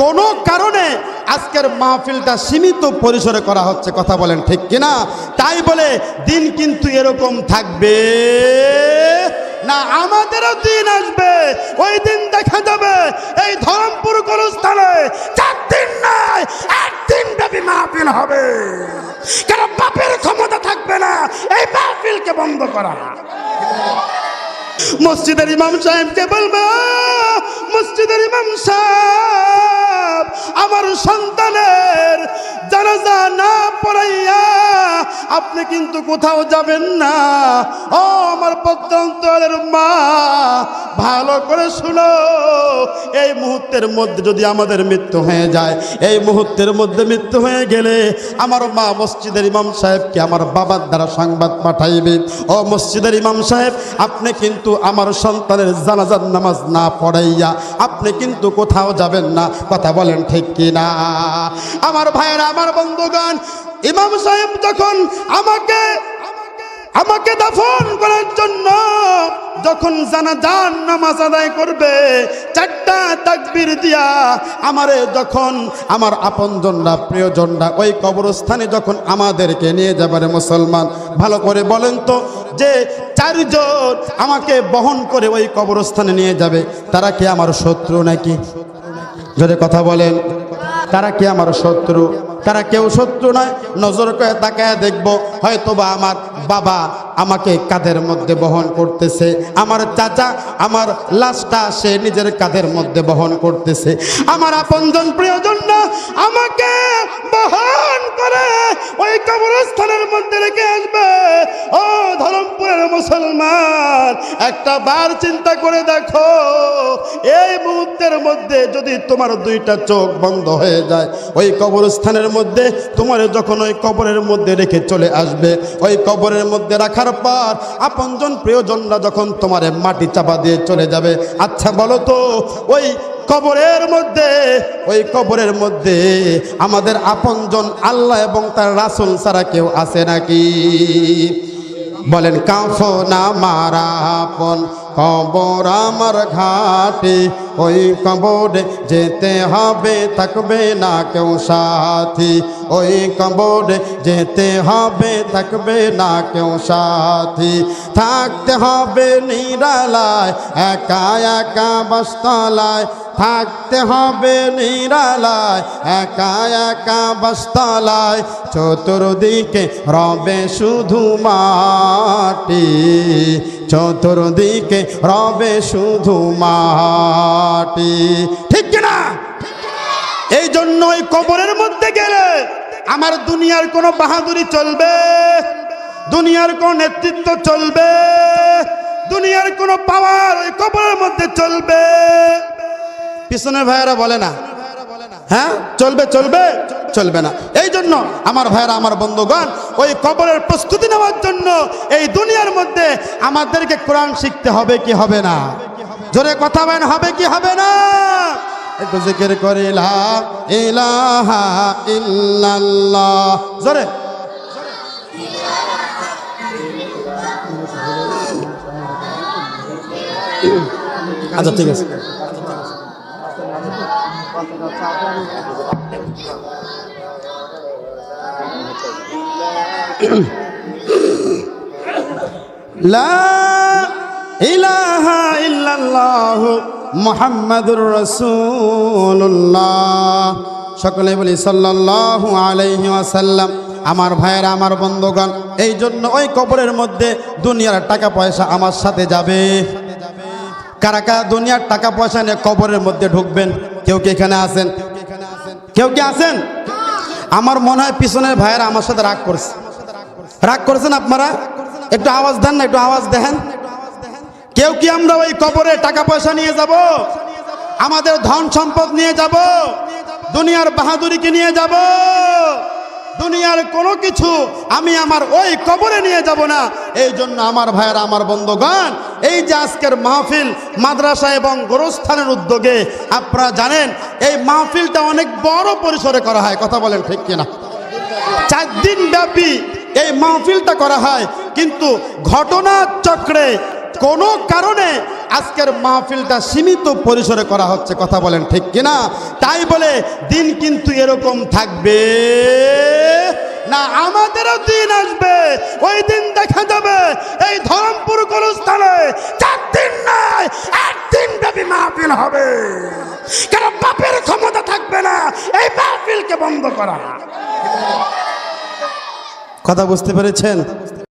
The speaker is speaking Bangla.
কোনো কারণে আজকের মাহফিলটা সীমিত পরিসরে করা হচ্ছে, কথা বলেন ঠিক কিনা? তাই বলে দিন কিন্তু এরকম থাকবে না, আমাদেরও দিন আসবে, ওই দিন দেখা যাবে, এই ধরমপুর গোরস্থানে চার দিন নয় একদিন ব্যাপী মাহফিল হবে। কারণ বাপের ক্ষমতা থাকবে না, এই মাহফিলকে বন্ধ করা। মসজিদের ইমাম সাহেবকে বলবে, মসজিদের ইমাম সাহেব। আপনি কিন্তু কোথাও যাবেন না। ও আমার প্রত্যন্তরের মা, ভালো করে শুনো। এই মুহূর্তের মধ্যে যদি আমাদের মৃত্যু হয়ে যায়, এই মুহূর্তের মধ্যে মৃত্যু হয়ে গেলে আমার মা মসজিদের ইমাম সাহেবকে আমার বাবার দ্বারা সংবাদ পাঠাইবে। ও মসজিদের ইমাম সাহেব, আপনি কিন্তু আমার সন্তানের জানাজার নামাজ না পড়াইয়া আপনি কিন্তু কোথাও যাবেন না। কথা বলেন ঠিক কি না আমার ভাইয়েরা, আমার বন্ধুগণ ইমাম সাহেব যখন আমাকে আমাকে দাফন করার জন্য যখন জানাজান নামাজ আদায় করবে, চারটা তাকবির দিয়া আমারে যখন, আমার আপনজনরা, প্রিয়জনরা ওই কবরস্থানে যখন আমাদেরকে নিয়ে যাবার মুসলমান, ভালো করে বলেন তো, যে চারজন আমাকে বহন করে ওই কবরস্থানে নিয়ে যাবে, তারা কি আমার শত্রু নাকি? যদি কথা বলেন। তারা কি আমার শত্রু? তারা কেউ শত্রু নয়। নজর করে তাকায় দেখব হয়তো বা আমার বাবা আমাকে কাঁধের মধ্যে বহন করতেছে? আমার চাচা, আমার লাশটা সে নিজের কাঁধের মধ্যে বহন করতেছে? আমার আপনজন প্রিয়জন আমাকে বহন করে ওই কবরস্থানের মধ্যে রেখে আসবে। ও ধরমপুরের মুসলমান, একটা বার চিন্তা করে দেখো, এই মুহূর্তের মধ্যে যদি তোমার দুইটা চোখ বন্ধ হয়ে যায়, ওই কবরস্থানের মধ্যে তোমার যখন ওই কবরের মধ্যে রেখে চলে আসবে, ওই কবরের মধ্যে রাখার পর আপনজন প্রিয়জনরা যখন তোমার মাটি চাপা দিয়ে চলে যাবে আচ্ছা বলো তো, ওই কবরের মধ্যে, ওই কবরের মধ্যে আমাদের আপনজন আল্লাহ এবং তার রাসুল ছাড়া কেউ আছে নাকি? বলেন কাফো না মারা আপন, কবর আমার ঘাটে ওই কবরে যেতে হবে, থাকবে না কেউ সাথী। ওই কবরে যেতে হবে, থাকবে না কেউ সাথী। থাকতে হবে নিরালায়, একা একা বস্তলায়। থাকতে হবে নিরালায়, একা একা বস্তলায়। চতুর্দিকে রবে শুধু মাটি, চতুর্দিকে রবে শুধু মাটি ঠিক না এই জন্য ওই কবরের মধ্যে গেলে আমার দুনিয়ার কোনো বাহাদুরি চলবে, দুনিয়ার কোন নেতৃত্ব চলবে, দুনিয়ার কোনো পাওয়ার ওই কবরের মধ্যে চলবে। পিছনের ভাইয়েরা বলে না। হ্যাঁ? চলবে চলবে? চলবে না। এই জন্য আমার ভাইয়েরা, আমার বন্ধুগণ, ওই কবরের প্রস্তুতি নেওয়ার জন্য এই দুনিয়ার মধ্যে আমাদেরকে কোরআন শিখতে হবে কি হবে না? জোরে কথা বেন হবে কি হবে না? একটু জিকির করে, লা ইলাহা ইল্লাল্লাহ। জোরে। আচ্ছা ঠিক আছে। লা ইলাহা ইল্লাল্লাহ মুহাম্মাদুর রাসূলুল্লাহ। সকলে বলি সাল্লাল্লাহু আলাইহি আমার ভাইয়েরা, আমার বন্ধুগণ এই জন্য ওই কবরের মধ্যে দুনিয়ার টাকা পয়সা আমার সাথে যাবে। কারা কারা দুনিয়ার টাকা পয়সা নিয়ে কবরের মধ্যে ঢুকবেন? কেউ কি এখানে আছেন? কেউ কি আছেন? আমার মনে হয় পিছনের ভাইয়েরা আমার সাথে রাগ করছে। রাগ করেছেন আপনারা? একটু আওয়াজ দেন না, একটু আওয়াজ দেখেন। কেউ কি আমরা ওই কবরে টাকা পয়সা নিয়ে যাব? আমাদের ধন সম্পদ নিয়ে যাব? দুনিয়ার বাহাদুরিকে নিয়ে যাব? দুনিয়ার কোনো কিছু আমি আমার ওই কবরে নিয়ে যাব না। এই জন্য আমার ভাইয়েরা, আমার বন্ধুগণ, এই যে আজকের মাহফিল মাদ্রাসা এবং গোরস্থানের উদ্যোগে আপনারা জানেন, এই মাহফিলটা অনেক বড় পরিসরে করা হয়। কথা বলেন ঠিক কিনা? চার দিন ব্যাপী এই মাহফিলটা করা হয়। কিন্তু ঘটনা চক্রে কোনো কারণে আজকের মাহফিলটা সীমিত পরিসরে করা হচ্ছে, কথা বলেন ঠিক কিনা? তাই বলে দিন কিন্তু এরকম থাকবে না, আমাদেরও দিন আসবে, ওই দিন দেখা যাবে এই ধরমপুর গোলস্থানে চার দিন নয় একদিন ব্যাপী মাহফিল হবে। কারণ বাপের ক্ষমতা থাকবে না, এই মাহফিলকে বন্ধ করা। কথা বুঝতে পেরেছেন?